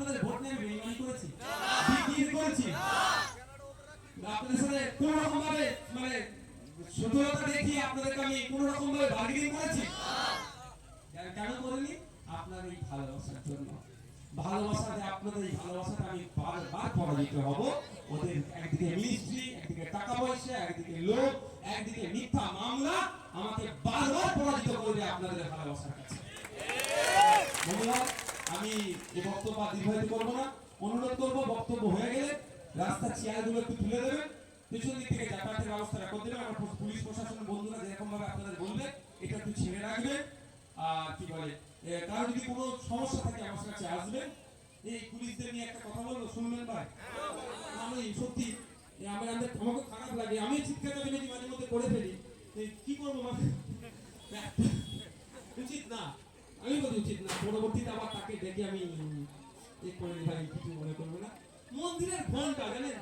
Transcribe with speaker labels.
Speaker 1: আপনাদের ভোট নিয়ে বেইমানি করেছি। বিক্রি করেছি। আপনাদের সাথে কোন রকম ভাবে মানে সততা দেখিয়ে আপনাদেরকে আমি কোন রকম ভাবে বার্গেনিং করেছি। কেন- করিনি? আপনার এই ভালোবাসার জন্য। ভালোবাসাতে আপনাদের এই ভালোবাসাটা আমি বারবার পরাজিত হব। ওদের একদিকে মিনিস্ট্রি একদিকে টাকা পয়সা, একদিকে লোক একদিকে মিথ্যা মামলা আমাকে বারবার পরাজিত করবে আপনাদের ভালোবাসার কাছে। বন্ধুরা আমি এই বক্তব্য দীর্ঘায়িত করব না। অনুরোধ করব, বক্তব্য হয়ে গেলে রাস্তার চেয়ারগুলো একটু তুলে দেবেন। পেছন দিক থেকে যাতায়াতের ব্যবস্থাটা করে দেবেন। আমার পুলিশ, প্রশাসনের বন্ধুরা যেরকম ভাবে আপনাদের বলবে, এটা একটু ছেড়ে রাখবেন আর কি বলে কারও যদি কোনো সমস্যা থাকে, আমার কাছে আসবেন। এই পুলিশদের নিয়ে একটা কথা বলব, শুনবেন ভাই। আমি সত্যি আমার আমাদের, আমাকে খারাপ লাগে। আমি চিৎকার চেঁচামেচি মাঝে মধ্যে করে ফেলি। কি করব মানে উচিত না। আমি বলি উচিত না, পরবর্তীতে আবার ডেকে আমি এ করে ভাই কিছু মনে করব না। মন্দিরের ঘণ্টা জানেন?